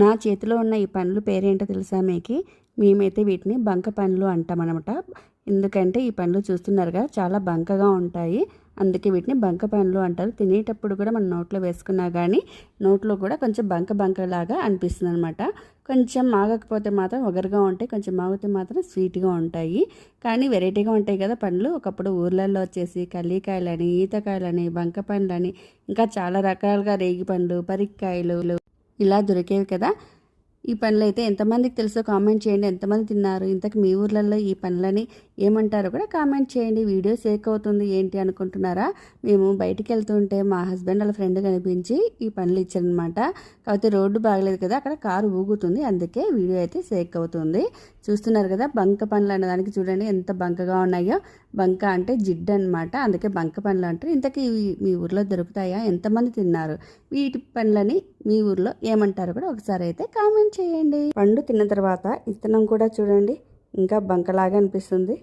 నా చేతిలో ఉన్న ఈ పండ్లు పేరేంటో తెలుసా మీకు? మేమైతే వీటిని బంక పండ్లు అంటామన్నమాట ఎందుకంటే ఈ పండ్లు చూస్తున్నారుగా చాలా బంకగా ఉంటాయి. అందుకే వీటిని బంక పండ్లు అంటారు. తినేటప్పుడు కూడా మనం నోట్లో వేసుకున్నా కానీ నోట్లో కూడా కొంచెం బంక బంకలాగా అనిపిస్తుంది అనమాట కొంచెం మాగకపోతే మాత్రం ఒగరుగా ఉంటాయి కొంచెం మాగితే మాత్రం స్వీట్గా ఉంటాయి. కానీ వెరైటీగా ఉంటాయి కదా పండ్లు. ఒకప్పుడు ఊర్లలో వచ్చేసి కల్లికాయలని ఈతకాయలని బంక పండ్లని ఇంకా చాలా రకాలుగా రేగి పండ్లు పరిక్కాయలు ఇలా దొరికేవి కదా. ఈ పనులు అయితే ఎంతమందికి తెలుసో కామెంట్ చేయండి. ఎంతమంది తిన్నారు? ఇంతకు మీ ఊర్లలో ఈ పనులని ఏమంటారో కూడా కామెంట్ చేయండి. వీడియో సేక్ అవుతుంది ఏంటి అనుకుంటున్నారా? మేము బయటికి వెళ్తుంటే మా హస్బెండ్ వాళ్ళ ఫ్రెండ్ కనిపించి ఈ పనులు ఇచ్చారనమాట కాకపోతే రోడ్డు బాగలేదు కదా. అక్కడ కారు ఊగుతుంది. అందుకే వీడియో అయితే సేక్ అవుతుంది. చూస్తున్నారు కదా బంక పనులు అన్నదానికి చూడండి. ఎంత బంకగా ఉన్నాయో. బంక అంటే జిడ్డు అనమాట అందుకే బంక పండ్లు అంటారు. ఇంతకీ ఇవి మీ ఊర్లో దొరుకుతాయా? ఎంతమంది తిన్నారు? వీటి పనులని మీ ఊర్లో ఏమంటారు కూడా ఒకసారి అయితే కామెంట్ చేయండి. పండు తిన్న తర్వాత ఇత్తనం కూడా చూడండి. ఇంకా బంకలాగా అనిపిస్తుంది.